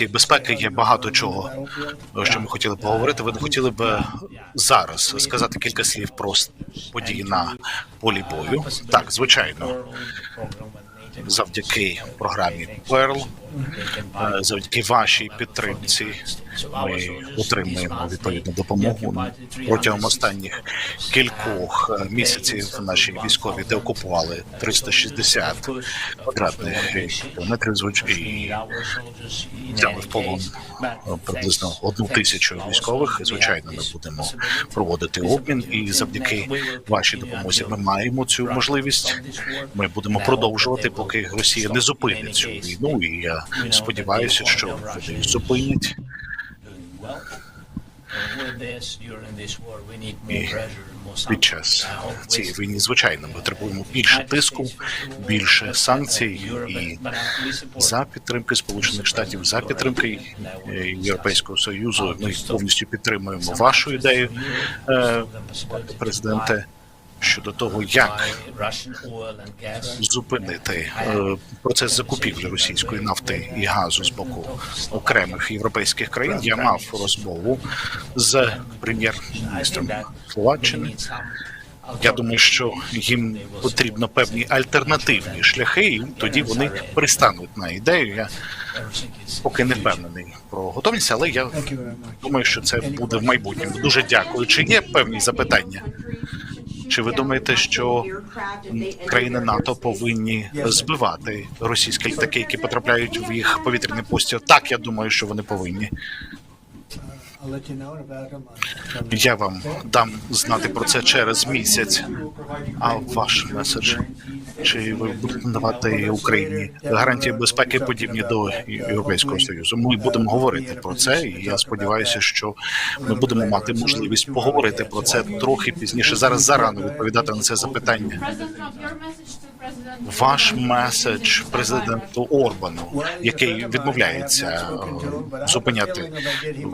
І безпеки є багато чого, що ми хотіли б поговорити. Ви не хотіли б е, зараз сказати кілька слів про події на полі бою? Так, звичайно, завдяки програмі Перл, завдяки вашій підтримці, ми отримуємо відповідну допомогу протягом останніх кількох е, місяців. Наші військові деокупували 360 квадратних кілометрів і взяли в полон е, приблизно одну тисячу військових. Звичайно, ми будемо проводити обмін, і завдяки вашій допомозі ми маємо цю можливість. Ми будемо продовжувати, поки Росія не зупинить цю війну. І я сподіваюся, що вони зупинять. Під час цієї війни, звичайно, ми потребуємо більше тиску, більше санкцій і за підтримки Сполучених Штатів, за підтримки е, Європейського союзу. Ми повністю підтримуємо вашу ідею, е, президенте, щодо того, як зупинити е, процес закупівлі російської нафти і газу з боку окремих європейських країн. Я мав розмову з прем'єр-міністром Словаччини. Я думаю, що їм потрібно певні альтернативні шляхи, і тоді вони пристануть на ідею. Я поки не впевнений про готовність, але я думаю, що це буде в майбутньому. Дуже дякую. Чи є певні запитання? Чи ви думаєте, що країни НАТО повинні збивати російські літаки, які потрапляють в їх повітряний постір? Так, я думаю, що вони повинні. Я вам дам знати про це через місяць. А ваш меседж? Чи ви будете надавати Україні гарантії безпеки подібні до Європейського союзу? Ми будемо говорити про це, і я сподіваюся, що ми будемо мати можливість поговорити про це трохи пізніше. Зараз зарано відповідати на це запитання. Ваш меседж президенту Орбану, який відмовляється е, зупиняти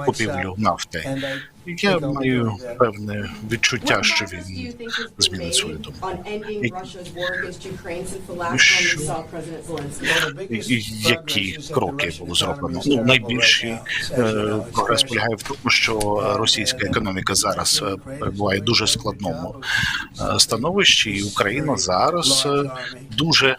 купівлю нафти. Я маю певне відчуття, що він змінить свою думку. І- і Які кроки було зроблено? Ну найбільший е, прогрес полягає в тому, що російська економіка зараз е, перебуває в дуже складному е, становищі, і Україна зараз е, дуже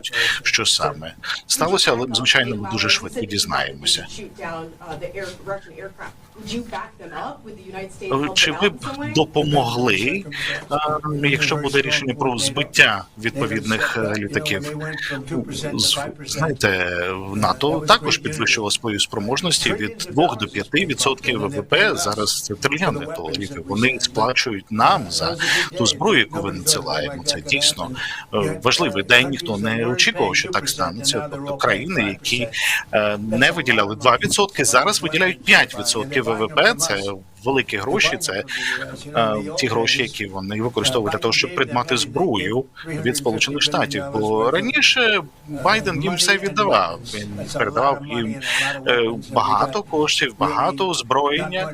що саме сталося, але звичайно ми дуже швидко дізнаємося. Е, Чи ви б допомогли, е, якщо буде рішення про збиття відповідних е, літаків? Знаєте, НАТО також підвищило свої спроможності від 2 до 5 відсотків ВВП. Зараз це трильйони доларів. Вони сплачують нам за ту зброю, яку ви надсилаємо. Це дійсно важливий день. Ніхто не очікував, що так станеться. Тобто країни, які е, не виділяли 2%, зараз виділяють 5% ВВП. Це великі гроші. Це е, ті гроші, які вони використовують для того, щоб придбати зброю від Сполучених Штатів. Бо раніше Байден їм все віддавав. Він передавав їм е, багато коштів, багато озброєння.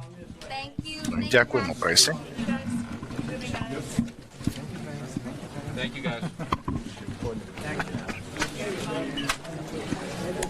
Дякуємо пресі. Thank you guys.